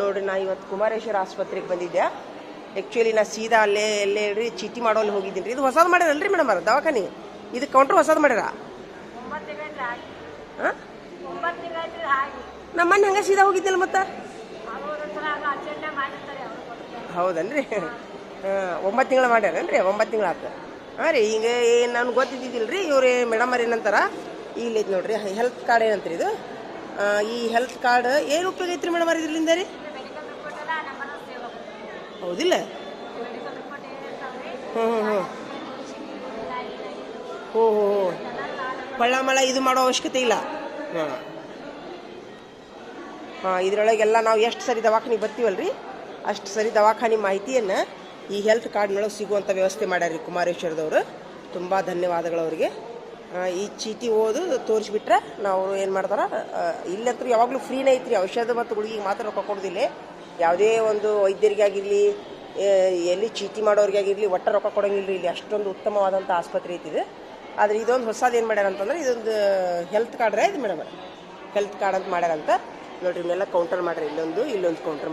ನೋಡ್ರಿ ನಾ ಇವತ್ತು ಕುಮಾರೇಶ್ವರ ಆಸ್ಪತ್ರೆಗೆ ಬಂದಿದ್ದೆ. ಆ್ಯಕ್ಚುಲಿ ನಾ ಸೀದಾ ಅಲ್ಲೇ ಎಲ್ಲೇ ಹೇಳ್ರಿ ಚೀಟಿ ಮಾಡೋಲ್ಲಿ ಹೋಗಿದ್ದೀನಿ ರೀ. ಇದು ಹೊಸದು ಮಾಡ್ಯಾರಲ್ರಿ ಮೇಡಮ್ ಅವ್ರ ದವಾಖಾನೆ. ಇದು ಕೌಂಟ್ರ್ ಹೊಸದು ಮಾಡ್ಯಾರ ಹಾಂ? ನಮ್ಮ ಮನೆ ಹಂಗೆ. ಸೀದಾ ಹೋಗಿದ್ದಿಲ್ಲ ಮತ್ತೆ? ಹೌದನ್ರಿ? ಹಾಂ ಒಂಬತ್ತು ತಿಂಗಳು ಮಾಡ್ಯಾರೇನ್ರಿ? ಒಂಬತ್ತು ತಿಂಗಳು ಆತು. ಹಾಂ ರೀ ಈಗ ಏನು ನನ್ಗೆ ಗೊತ್ತಿದ್ದಿದ್ದಿಲ್ಲ ರೀ ಇವ್ರು ಮೇಡಮ್ ಅವ್ರು ಏನಂತಾರ? ಇಲ್ಲೈತೆ ನೋಡ್ರಿ ಹೆಲ್ತ್ ಕಾರ್ಡ್ ಏನಂತ್ರಿ ಇದು? ಈ ಹೆಲ್ತ್ ಕಾರ್ಡ್ ಏನು ಉಪಯೋಗ ಐತ್ರಿ ಮೇಡಮ್ ಅವ್ರ ಇದರಿಂದ ರೀ? ಹೌದಿಲ್ಲ? ಹ್ಞೂ ಹ್ಞೂ ಹ್ಞೂ ಮಳ ಇದು ಮಾಡೋ ಅವಶ್ಯಕತೆ ಇಲ್ಲ. ಹಾಂ. ಹಾಂ ಇದರೊಳಗೆಲ್ಲ ನಾವು ಎಷ್ಟು ಸರಿ ದವಾಖಾನಿಗೆ ಬರ್ತೀವಲ್ರಿ? ಅಷ್ಟು ಸರಿ ದವಾಖಾನೆ ಮಾಹಿತಿಯನ್ನು ಈ ಹೆಲ್ತ್ ಕಾರ್ಡ್ನೊಳಗೆ ಸಿಗುವಂಥ ವ್ಯವಸ್ಥೆ ಮಾಡ್ಯಾರ ಕುಮಾರೇಶ್ವರದವರು. ತುಂಬ ಧನ್ಯವಾದಗಳು ಅವರಿಗೆ. ಈ ಚೀಟಿ ಓದು ತೋರಿಸ್ಬಿಟ್ರೆ ನಾವು ಏನು ಮಾಡ್ತಾರೆ ಇಲ್ಲಂತೂ ಯಾವಾಗಲೂ ಫ್ರೀನೇ ಐತ್ರಿ ಔಷಧ ಮತ್ತು ಗುಳಿಗೆ ಮಾತ್ರ ರೊಕ್ಕ ಕೊಡೋದಿಲ್ಲ. ಯಾವುದೇ ಒಂದು ವೈದ್ಯರಿಗಾಗಿರಲಿ ಎಲ್ಲಿ ಚೀಟಿ ಮಾಡೋರಿಗಾಗಿರಲಿ, ಒಟ್ಟ ರೊಕ್ಕ ಕೊಡೋಂಗಿಲ್ಲ ಇಲ್ಲಿ. ಅಷ್ಟೊಂದು ಉತ್ತಮವಾದಂಥ ಆಸ್ಪತ್ರೆ ಐತಿದೆ ಆದರೆ ಇದೊಂದು ಹೊಸದು ಏನು ಮಾಡ್ಯಾರ ಅಂತಂದ್ರೆ ಇದೊಂದು ಹೆಲ್ತ್ ಕಾರ್ಡ್ ಇದು ಮೇಡಮ್. ಹೆಲ್ತ್ ಕಾರ್ಡ್ ಅಂತ ಮಾಡ್ಯಾರಂತ ನೋಡ್ರಿ ಇಲ್ಲೆಲ್ಲ ಕೌಂಟರ್ ಮಾಡ್ರಿ, ಇಲ್ಲೊಂದು ಇಲ್ಲೊಂದು ಕೌಂಟರ್